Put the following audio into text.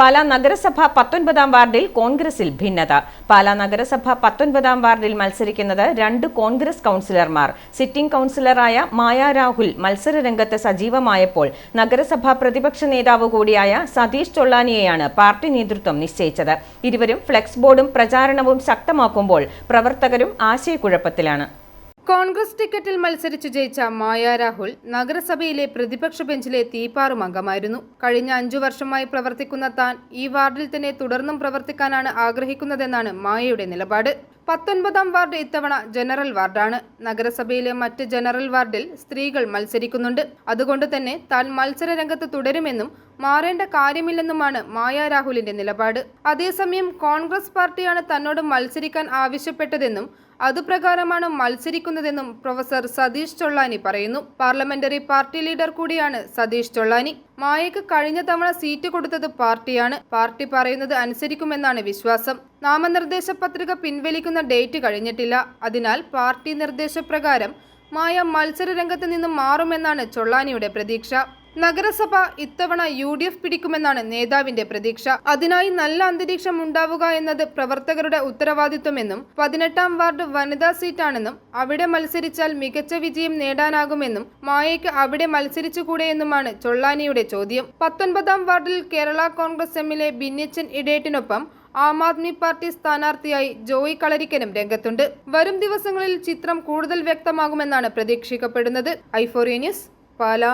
പാലാ നഗരസഭ പത്തൊൻപതാം വാർഡിൽ കോൺഗ്രസിൽ ഭിന്നത. പാലാ നഗരസഭ പത്തൊൻപതാം വാർഡിൽ മത്സരിക്കുന്നത് രണ്ട് കോൺഗ്രസ് കൗൺസിലർമാർ. സിറ്റിംഗ് കൗൺസിലറായ മായ രാഹുൽ മത്സര രംഗത്ത് സജീവമായപ്പോൾ നഗരസഭാ പ്രതിപക്ഷ നേതാവ് കൂടിയായ സതീഷ് ചൊള്ളാനിയെയാണ് പാർട്ടി നേതൃത്വം നിശ്ചയിച്ചത്. ഇരുവരും ഫ്ലെക്സ് ബോർഡും പ്രചാരണവും ശക്തമാക്കുമ്പോൾ പ്രവർത്തകരും ആശയക്കുഴപ്പത്തിലാണ്. കോൺഗ്രസ് ടിക്കറ്റിൽ മത്സരിച്ച് ജയിച്ച മായ രാഹുൽ നഗരസഭയിലെ പ്രതിപക്ഷ ബെഞ്ചിലെ തീപ്പാറും അംഗമായിരുന്നു. കഴിഞ്ഞ അഞ്ചു വർഷമായി പ്രവർത്തിക്കുന്ന താൻ ഈ വാർഡിൽ തന്നെ തുടർന്നും പ്രവർത്തിക്കാനാണ് ആഗ്രഹിക്കുന്നതെന്നാണ് മായയുടെ നിലപാട്. പത്തൊൻപതാം വാർഡ് ഇത്തവണ ജനറൽ വാർഡാണ്. നഗരസഭയിലെ മറ്റ് ജനറൽ വാർഡിൽ സ്ത്രീകൾ മത്സരിക്കുന്നുണ്ട്. അതുകൊണ്ട് തന്നെ താൻ മത്സര രംഗത്ത് തുടരുമെന്നും മാറേണ്ട കാര്യമില്ലെന്നുമാണ് മായ രാഹുലിന്റെ നിലപാട്. അതേസമയം കോൺഗ്രസ് പാർട്ടിയാണ് തന്നോട് മത്സരിക്കാൻ ആവശ്യപ്പെട്ടതെന്നും അതുപ്രകാരമാണ് മത്സരിക്കുന്നതെന്നും പ്രൊഫസർ സതീഷ് ചൊള്ളാനി പറയുന്നു. പാർലമെന്ററി പാർട്ടി ലീഡർ കൂടിയാണ് സതീഷ് ചൊള്ളാനി. മായയ്ക്ക് കഴിഞ്ഞ തവണ സീറ്റ് കൊടുത്തത് പാർട്ടിയാണ്. പാർട്ടി പറയുന്നത് അനുസരിക്കുമെന്നാണ് വിശ്വാസം. നാമനിർദ്ദേശ പത്രിക പിൻവലിക്കുന്ന ഡേറ്റ് കഴിഞ്ഞിട്ടില്ല. അതിനാൽ പാർട്ടി നിർദ്ദേശപ്രകാരം മായ മത്സര രംഗത്ത് നിന്ന് മാറുമെന്നാണ് ചൊള്ളാനിയുടെ പ്രതീക്ഷ. നഗരസഭ ഇത്തവണ യു ഡി എഫ് പിടിക്കുമെന്നാണ് നേതാവിന്റെ പ്രതീക്ഷ. അതിനായി നല്ല അന്തരീക്ഷം ഉണ്ടാവുക എന്നത് പ്രവർത്തകരുടെ ഉത്തരവാദിത്വമെന്നും പതിനെട്ടാം വാർഡ് വനിതാ സീറ്റാണെന്നും അവിടെ മത്സരിച്ചാൽ മികച്ച വിജയം നേടാനാകുമെന്നും മായയ്ക്ക് അവിടെ മത്സരിച്ചുകൂടെയെന്നുമാണ് ചൊള്ളാനിയുടെ ചോദ്യം. പത്തൊൻപതാം വാർഡിൽ കേരള കോൺഗ്രസ് എമ്മിലെ ബിന്നിച്ചൻ ഇടേറ്റിനൊപ്പം ആം ആദ്മി പാർട്ടി സ്ഥാനാർത്ഥിയായി ജോയി കളരിക്കനും രംഗത്തുണ്ട്. വരും ദിവസങ്ങളിൽ ചിത്രം കൂടുതൽ വ്യക്തമാകുമെന്നാണ് പ്രതീക്ഷിക്കപ്പെടുന്നത്. ഐഫോറിയ ന്യൂസ് പാലാ.